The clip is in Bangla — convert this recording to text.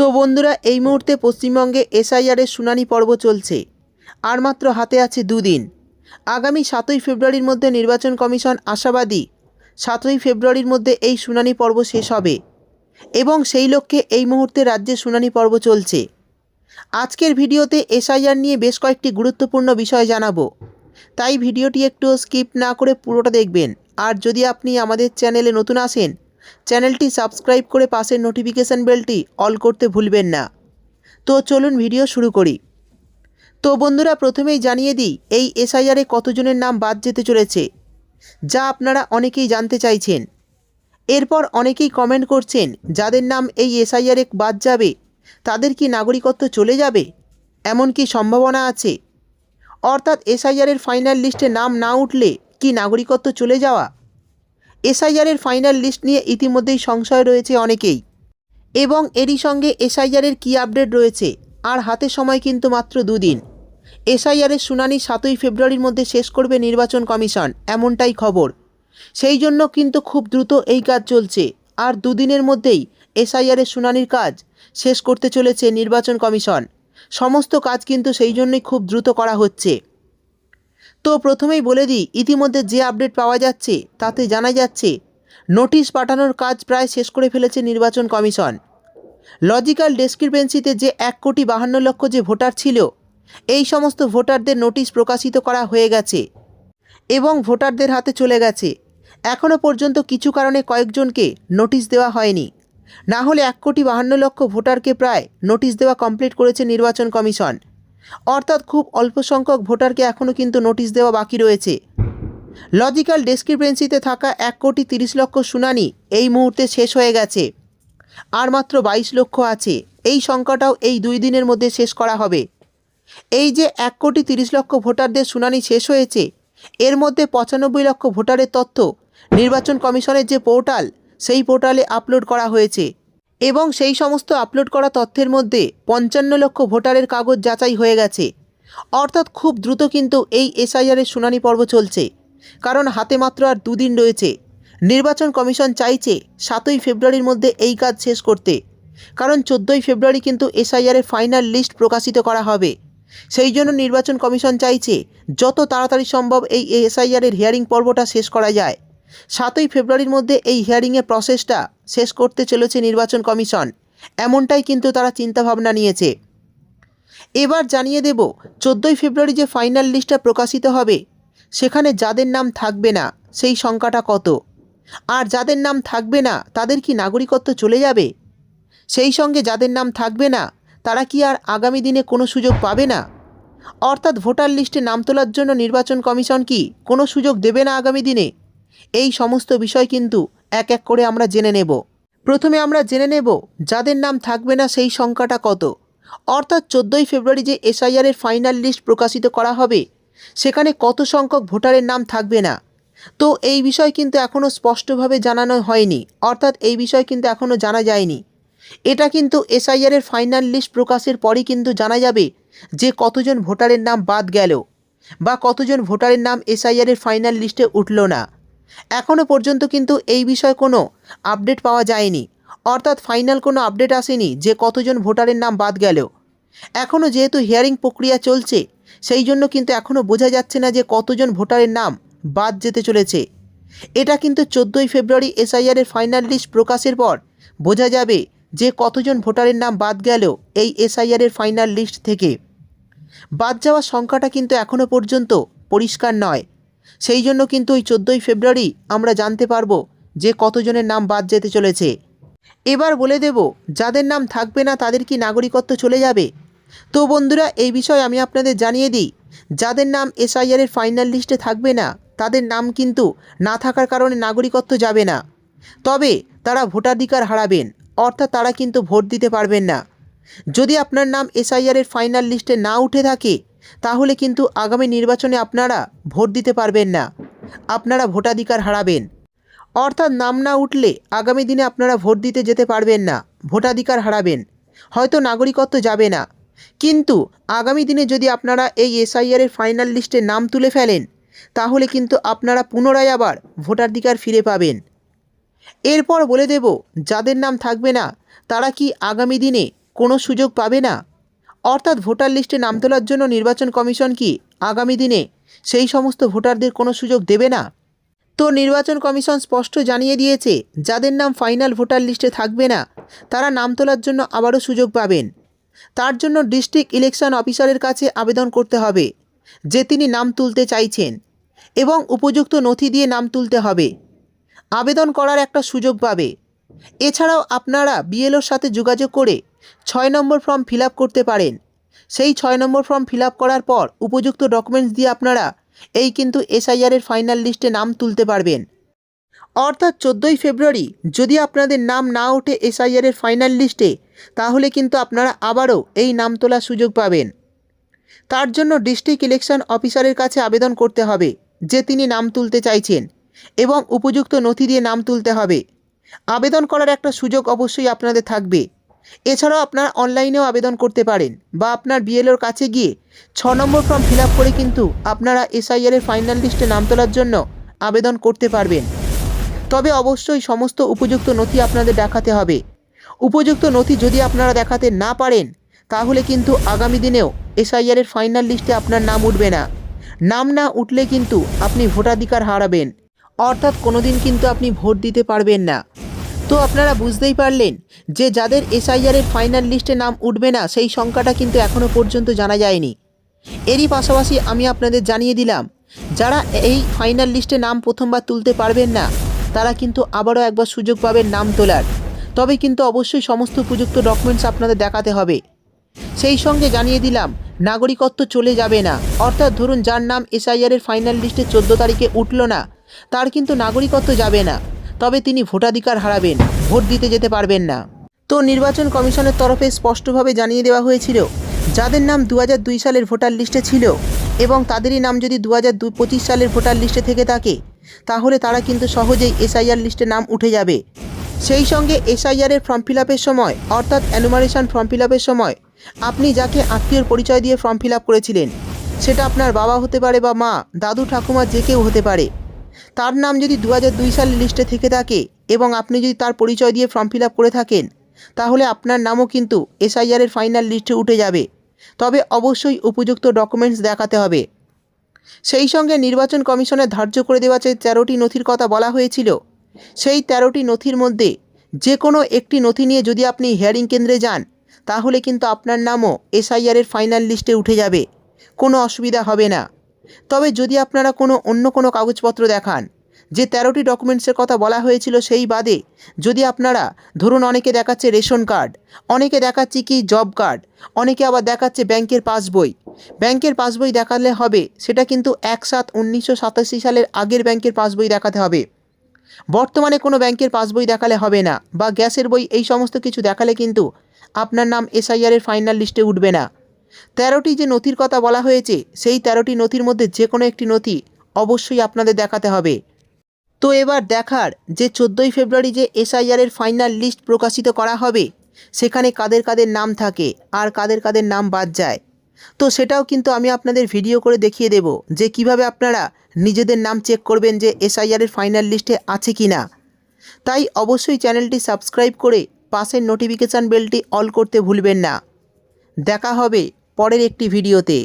তো বন্ধুরা, এই মুহূর্তে পশ্চিমবঙ্গে এসআইআরের শুনানি পর্ব চলছে। আর মাত্র হাতে আছে দুদিন। আগামী সাতই ফেব্রুয়ারির মধ্যে নির্বাচন কমিশন আশাবাদী সাতই ফেব্রুয়ারির মধ্যে এই শুনানি পর্ব শেষ হবে এবং সেই লক্ষ্যে এই মুহূর্তে রাজ্যে শুনানি পর্ব চলছে। আজকের ভিডিওতে এসআইআর নিয়ে বেশ কয়েকটি গুরুত্বপূর্ণ বিষয় জানাব। তাই ভিডিওটি একটু স্কিপ না করে পুরোটা দেখবেন। আর যদি আপনি আমাদের চ্যানেলে নতুন আসেন চ্যানেলটি সাবস্ক্রাইব করে পাশের নোটিফিকেশান বেলটি অল করতে ভুলবেন না। তো চলুন ভিডিও শুরু করি। তো বন্ধুরা, প্রথমেই জানিয়ে দিই, এই এসআইআরে কতজনের নাম বাদ যেতে চলেছে, যা আপনারা অনেকেই জানতে চাইছেন। এরপর অনেকেই কমেন্ট করছেন, যাদের নাম এই এসআইআরে বাদ যাবে, তাদের কি নাগরিকত্ব চলে যাবে? এমন কি সম্ভাবনা আছে? অর্থাৎ এসআইআরের ফাইনাল লিস্টে নাম না উঠলে কি নাগরিকত্ব চলে যাওয়া? এসআইআরের ফাইনাল লিস্ট নিয়ে ইতিমধ্যেই সংশয় রয়েছে অনেকেই। এবং এরই সঙ্গে এসআইআরের কী আপডেট রয়েছে, আর হাতে সময় কিন্তু মাত্র দুদিন। এসআইআরের শুনানি সাতই ফেব্রুয়ারির মধ্যে শেষ করবে নির্বাচন কমিশন, এমনটাই খবর। সেই জন্য কিন্তু খুব দ্রুত এই কাজ চলছে, আর দুদিনের মধ্যেই এসআইআরের শুনানির কাজ শেষ করতে চলেছে নির্বাচন কমিশন। সমস্ত কাজ কিন্তু সেই জন্যই খুব দ্রুত করা হচ্ছে। তো প্রথমেই বলে দিই, ইতিমধ্যে যে আপডেট পাওয়া যাচ্ছে তাতে জানা যাচ্ছে, নোটিশ পাঠানোর কাজ প্রায় শেষ করে ফেলেছে নির্বাচন কমিশন। লজিক্যাল ডেসক্রিপেন্সিতে যে এক কোটি বাহান্ন লক্ষ যে ভোটার ছিল, এই সমস্ত ভোটারদের নোটিশ প্রকাশিত করা হয়ে গেছে এবং ভোটারদের হাতে চলে গেছে। এখনও পর্যন্ত কিছু কারণে কয়েকজনকে নোটিশ দেওয়া হয়নি। না হলে এক কোটি বাহান্ন লক্ষ ভোটারকে প্রায় নোটিশ দেওয়া কমপ্লিট করেছে নির্বাচন কমিশন। অর্থাৎ খুব অল্প সংখ্যক ভোটারকে এখনও কিন্তু নোটিশ দেওয়া বাকি রয়েছে। লজিক্যাল ডেসক্রিপেন্সিতে থাকা এক কোটি তিরিশ লক্ষ শুনানি এই মুহূর্তে শেষ হয়ে গেছে। আর মাত্র বাইশ লক্ষ আছে। এই সংখ্যাটাও এই দুই দিনের মধ্যে শেষ করা হবে। এই যে এক কোটি তিরিশ লক্ষ ভোটারদের শুনানি শেষ হয়েছে, এর মধ্যে পঁচানব্বই লক্ষ ভোটারের তথ্য নির্বাচন কমিশনের যে পোর্টাল, সেই পোর্টালে আপলোড করা হয়েছে। এবং সেই সমস্ত আপলোড করা তথ্যের মধ্যে পঞ্চান্ন লক্ষ ভোটারের কাগজ যাচাই হয়ে গেছে। অর্থাৎ খুব দ্রুত কিন্তু এই এসআইআরের শুনানি পর্ব চলছে। কারণ হাতে মাত্র আর দুদিন রয়েছে। নির্বাচন কমিশন চাইছে সাতই ফেব্রুয়ারির মধ্যে এই কাজ শেষ করতে। কারণ চোদ্দোই ফেব্রুয়ারি কিন্তু এসআইআরের ফাইনাল লিস্ট প্রকাশিত করা হবে। সেই জন্য নির্বাচন কমিশন চাইছে যত তাড়াতাড়ি সম্ভব এই এসআইআরের হিয়ারিং পর্বটা শেষ করা যায়। সাতই ফেব্রুয়ারির মধ্যে এই হিয়ারিংয়ের প্রসেসটা শেষ করতে চলেছে নির্বাচন কমিশন। এমনটাই কিন্তু তারা চিন্তাভাবনা নিয়েছে। এবার জানিয়ে দেব, চোদ্দোই ফেব্রুয়ারি যে ফাইনাল লিস্টটা প্রকাশিত হবে, সেখানে যাদের নাম থাকবে না, সেই সংখ্যাটা কত? আর যাদের নাম থাকবে না, তাদের কি নাগরিকত্ব চলে যাবে? সেই সঙ্গে যাদের নাম থাকবে না, তারা কি আর আগামী দিনে কোনো সুযোগ পাবে না? অর্থাৎ ভোটার লিস্টে নাম তোলার জন্য নির্বাচন কমিশন কি কোনো সুযোগ দেবে না আগামী দিনে? এই সমস্ত বিষয় কিন্তু এক এক করে আমরা জেনে নেব। প্রথমে আমরা জেনে নেব যাদের নাম থাকবে না সেই সংখ্যাটা কত। অর্থাৎ চোদ্দোই ফেব্রুয়ারি যে এসআইআরের ফাইনাল লিস্ট প্রকাশিত করা হবে, সেখানে কত সংখ্যক ভোটারের নাম থাকবে না। তো এই বিষয় কিন্তু এখনও স্পষ্টভাবে জানানো হয়নি, অর্থাৎ এই বিষয় কিন্তু এখনও জানা যায়নি। এটা কিন্তু এসআইআরের ফাইনাল লিস্ট প্রকাশের পরই কিন্তু জানা যাবে যে কতজন ভোটারের নাম বাদ গেল, বা কতজন ভোটারের নাম এসআইআরের ফাইনাল লিস্টে উঠল না। এখনও পর্যন্ত কিন্তু এই বিষয়ে কোনো আপডেট পাওয়া যায়নি। অর্থাৎ ফাইনাল কোনো আপডেট আসেনি যে কতজন ভোটারের নাম বাদ গেল এখনও যেহেতু হিয়ারিং প্রক্রিয়া চলছে, সেই জন্য কিন্তু এখনও বোঝা যাচ্ছে না যে কতজন ভোটারের নাম বাদ যেতে চলেছে। এটা কিন্তু চোদ্দোই ফেব্রুয়ারি এসআইআরের ফাইনাল লিস্ট প্রকাশের পর বোঝা যাবে যে কতজন ভোটারের নাম বাদ গেল এই এসআইআরের ফাইনাল লিস্ট থেকে। বাদ যাওয়ার সংখ্যাটা কিন্তু এখনও পর্যন্ত পরিষ্কার নয়। সেই জন্য কিন্তু ওই চোদ্দোই ফেব্রুয়ারি আমরা জানতে পারব যে কতজনের নাম বাদ যেতে চলেছে। এবার বলে দেব, যাদের নাম থাকবে না তাদের কি নাগরিকত্ব চলে যাবে? তো বন্ধুরা, এই বিষয়ে আমি আপনাদের জানিয়ে দিই, যাদের নাম এসআইআরের ফাইনাল লিস্টে থাকবে না, তাদের নাম কিন্তু না থাকার কারণে নাগরিকত্ব যাবে না। তবে তারা ভোটাধিকার হারাবেন, অর্থাৎ তারা কিন্তু ভোট দিতে পারবেন না। যদি আপনার নাম এসআইআরের ফাইনাল লিস্টে না উঠে থাকে তাহলে কিন্তু আগামী নির্বাচনে আপনারা ভোট দিতে পারবেন না। আপনারা ভোটাধিকার হারাবেন। অর্থাৎ নাম না উঠলে আগামী দিনে আপনারা ভোট দিতে যেতে পারবেন না। ভোটাধিকার হারাবেন। হয়তো নাগরিকত্ব যাবে না। কিন্তু আগামী দিনে যদি আপনারা এই এসআইআরের ফাইনাল লিস্টে নাম তুলে ফেলেন, তাহলে কিন্তু আপনারা পুনরায় আবার ভোটাধিকার ফিরে পাবেন। এরপর বলে দেব, যাদের নাম থাকবে না, তারা কি আগামী দিনে কোনো সুযোগ পাবে না? অর্থাৎ ভোটার লিস্টে নাম তোলার জন্য নির্বাচন কমিশন কি আগামী দিনে সেই সমস্ত ভোটারদের কোনো সুযোগ দেবে না? তো নির্বাচন কমিশন স্পষ্ট জানিয়ে দিয়েছে, যাদের নাম ফাইনাল ভোটার লিস্টে থাকবে না, তারা নাম তোলার জন্য আবারও সুযোগ পাবেন। তার জন্য ডিস্ট্রিক্ট ইলেকশন অফিসারের কাছে আবেদন করতে হবে, যে তিনি নাম তুলতে চাইছেন, এবং উপযুক্ত নথি দিয়ে নাম তুলতে হবে। আবেদন করার একটা সুযোগ পাবে। এছাড়াও আপনারা বিএলওর সাথে যোগাযোগ করে ছয় নম্বর ফর্ম ফিল করতে পারেন। সেই ছয় নম্বর ফর্ম ফিল করার পর উপযুক্ত ডকুমেন্টস দিয়ে আপনারা এই কিন্তু এসআইআরের ফাইনাল লিস্টে নাম তুলতে পারবেন। অর্থাৎ চোদ্দোই ফেব্রুয়ারি যদি আপনাদের নাম না ওঠে এসআইআরের ফাইনাল লিস্টে, তাহলে কিন্তু আপনারা আবারও এই নাম তোলার সুযোগ পাবেন। তার জন্য ডিস্ট্রিক্ট ইলেকশন অফিসারের কাছে আবেদন করতে হবে, যে তিনি নাম তুলতে চাইছেন, এবং উপযুক্ত নথি দিয়ে নাম তুলতে হবে। আবেদন করার একটা সুযোগ অবশ্যই আপনাদের থাকবে। এছাড়াও আপনারা অনলাইনেও আবেদন করতে পারেন বা আপনার বিএলওর কাছে গিয়ে ছ নম্বর ফর্ম ফিল করে কিন্তু আপনারা এসআইআরের ফাইনাল লিস্টে নাম তোলার জন্য আবেদন করতে পারবেন। তবে অবশ্যই সমস্ত উপযুক্ত নথি আপনাদের দেখাতে হবে। উপযুক্ত নথি যদি আপনারা দেখাতে না পারেন, তাহলে কিন্তু আগামী দিনেও এসআইআরের ফাইনাল লিস্টে আপনার নাম উঠবে না। নাম না উঠলে কিন্তু আপনি ভোটাধিকার হারাবেন। অর্থাৎ কোনোদিন কিন্তু আপনি ভোট দিতে পারবেন না। তো আপনারা বুঝতেই পারলেন যে যাদের এসআইআরের ফাইনাল লিস্টে নাম উঠবে না, সেই সংখ্যাটা কিন্তু এখনও পর্যন্ত জানা যায়নি। এরই পাশাপাশি আমি আপনাদের জানিয়ে দিলাম, যারা এই ফাইনাল লিস্টে নাম প্রথমবার তুলতে পারবেন না, তারা কিন্তু আবারও একবার সুযোগ পাবেন নাম তোলার। তবে কিন্তু অবশ্যই সমস্ত উপযুক্ত ডকুমেন্টস আপনাদের দেখাতে হবে। সেই সঙ্গে জানিয়ে দিলাম, নাগরিকত্ব চলে যাবে না। অর্থাৎ ধরুন যার নাম এসআইআরের ফাইনাল লিস্টে চোদ্দ তারিখে উঠল না, তার কিন্তু নাগরিকত্ব যাবে না। তবে তিনি ভোটাধিকার হারাবেন, ভোট দিতে যেতে পারবেন না। তো নির্বাচন কমিশনের তরফে স্পষ্টভাবে জানিয়ে দেওয়া হয়েছিল, যাদের নাম দু সালের ভোটার লিস্টে ছিল এবং তাদেরই নাম যদি দু হাজার পঁচিশ সালের ভোটার লিস্টে থেকে থাকে, তাহলে তারা কিন্তু সহজেই এসআইআর লিস্টে নাম উঠে যাবে। সেই সঙ্গে এসআইআরের ফর্ম ফিল সময়, অর্থাৎ অ্যানুমারেশন ফর্ম ফিল সময়, আপনি যাকে আত্মীয়র পরিচয় দিয়ে ফর্ম ফিল করেছিলেন, সেটা আপনার বাবা হতে পারে বা মা, দাদু, ঠাকুমা যে কেউ হতে পারে। তার নাম যদি দু দুই সালের লিস্টে থেকে থাকে এবং আপনি যদি তার পরিচয় দিয়ে ফর্ম ফিল করে থাকেন, তাহলে আপনার নামও কিন্তু এসআইআরের ফাইনাল লিস্টে উঠে যাবে। তবে অবশ্যই উপযুক্ত ডকুমেন্টস দেখাতে হবে। সেই সঙ্গে নির্বাচন কমিশনের ধার্য করে দেওয়া যে তেরোটি নথির কথা বলা হয়েছিল, সেই তেরোটি নথির মধ্যে যে কোনো একটি নথি নিয়ে যদি আপনি হিয়ারিং কেন্দ্রে যান, তাহলে কিন্তু আপনার নামও এসআইআরের ফাইনাল লিস্টে উঠে যাবে। কোনো অসুবিধা হবে না। তবে যদি আপনারা কোনো অন্য কোনো কাগজপত্র দেখান, যে তেরোটি ডকুমেন্টসের কথা বলা হয়েছিল সেই বাদে, যদি আপনারা, ধরুন অনেকে দেখাচ্ছে রেশন কার্ড, অনেকে দেখাচ্ছে কি জব কার্ড, অনেকে আবার দেখাচ্ছে ব্যাংকের পাসবই ব্যাংকের পাসবই দেখালে হবে, সেটা কিন্তু এক সাত উনিশশো সাতাশি সালের আগের ব্যাংকের পাসবই দেখাতে হবে। বর্তমানে কোনো ব্যাংকের পাসবই দেখালে হবে না, বা গ্যাসের বই এই সমস্ত কিছু দেখালে কিন্তু আপনার নাম এসআইআরের ফাইনাল লিস্টে উঠবে না। তেরোটি যে নথির কথা বলা হয়েছে, সেই তেরোটি নথির মধ্যে যে কোনো একটি নথি অবশ্যই আপনাদের দেখাতে হবে। তো এবার দেখার যে চোদ্দোই ফেব্রুয়ারি যে এসআইআরের ফাইনাল লিস্ট প্রকাশিত করা হবে, সেখানে কাদের কাদের নাম থাকে আর কাদের কাদের নাম বাদ যায়। তো সেটাও কিন্তু আমি আপনাদের ভিডিও করে দেখিয়ে দেব যে কীভাবে আপনারা নিজেদের নাম চেক করবেন যে এসআইআরের ফাইনাল লিস্টে আছে কি না তাই অবশ্যই চ্যানেলটি সাবস্ক্রাইব করে পাশের নোটিফিকেশান বেলটি অল করতে ভুলবেন না। দেখা হবে পরের একটি ভিডিওতে।